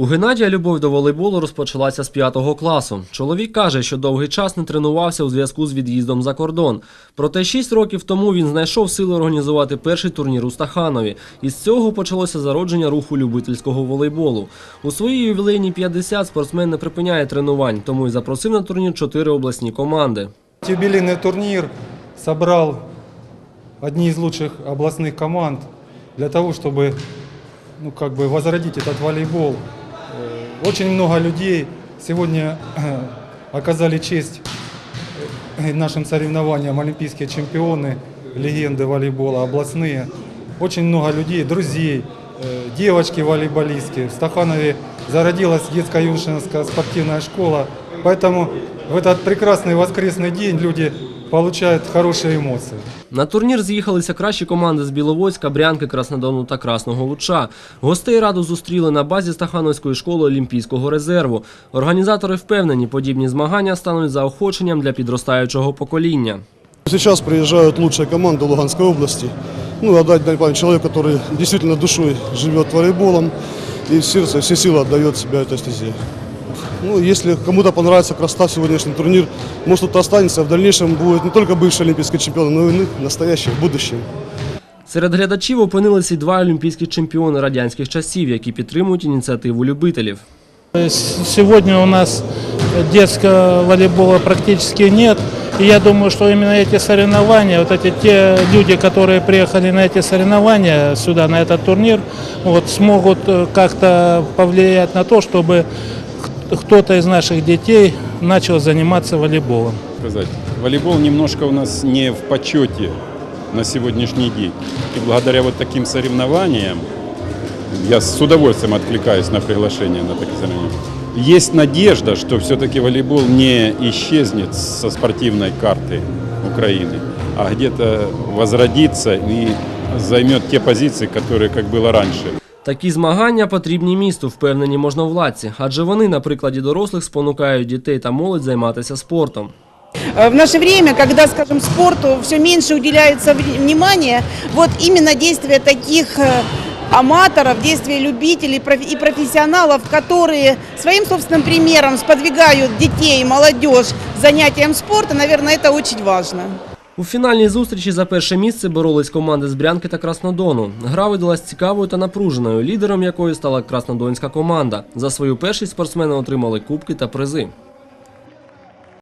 У Геннадія любов до волейболу розпочалася з п'ятого класу. Чоловік каже, що довгий час не тренувався у зв'язку з від'їздом за кордон. Проте шість років тому він знайшов сили організувати перший турнір у Стаханові. І з цього почалося зародження руху любительського волейболу. У своїй ювілейній 50 спортсмен не припиняє тренувань, тому й запросив на турнір чотири обласні команди. Юбилейный турнир собрал одни из лучших областных команд для того, чтобы ну, как бы возродить этот волейбол. Э, Очень много людей сегодня э, оказали честь э, нашим соревнованиям олимпийские чемпионы, легенды волейбола, областные. Очень много людей, друзей, э, девочки волейболистки. В Стаханове зародилась детско-юношеская спортивная школа. Поэтому в этот прекрасный воскресный день люди получают хорошие эмоции. На турнір з'їхалися кращі команди з Біловодська, Брянки, Краснодону та Красного Луча. Гостей раду зустріли на базі Стахановської школи Олімпійського резерву. Організатори впевнені, подібні змагання стануть заохоченням для підростаючого покоління. Сейчас приезжают лучшие команды Луганской области. Ну, отдать дань память человеку, который действительно душой живет волейболом и в сердце все силы отдает себя этой стезе. Ну, если кому-то понравится красота сегодняшний турнир, может кто-то останется, а в дальнейшем будет не только бывший олимпийский чемпион, но и иных настоящих, будущих. Серед глядачів опинилися й два олімпійські чемпіони радянських часів, які підтримують ініціативу любителів. С- Сегодня у нас детского волейбола практически нет. И я думаю, что именно эти соревнования, вот эти те люди, которые приехали на эти соревнования сюда, на этот турнир, вот, смогут э, как-то повлиять на то, чтобы х- кто-то из наших детей начал заниматься волейболом. сказать. Волейбол немножко у нас не в почете на сегодняшний день. И благодаря вот таким соревнованиям, я с удовольствием откликаюсь на приглашение на такие соревнования. Есть надежда, что все-таки волейбол не исчезнет со спортивной карты Украины, а где-то возродится и займет те позиции, которые как было раньше. Такі змагання потрібні місту, впевнені можновладці, адже вони на прикладі дорослих спонукають дітей та молодь займатися спортом. Э, В наше время, когда, скажем, спорту все меньше уделяется вни- внимания, вот именно действия таких э, аматоров, действия любителей проф- и профессионалов, которые своим собственным примером сподвигают детей и молодежь к занятиям спорта, наверное, это очень важно. У фінальній зустрічі за перше місце боролись команди з Брянки та Краснодону. Гра видалась цікавою та напруженою, лідером якої стала краснодонська команда. За свою першість спортсмени отримали кубки та призи.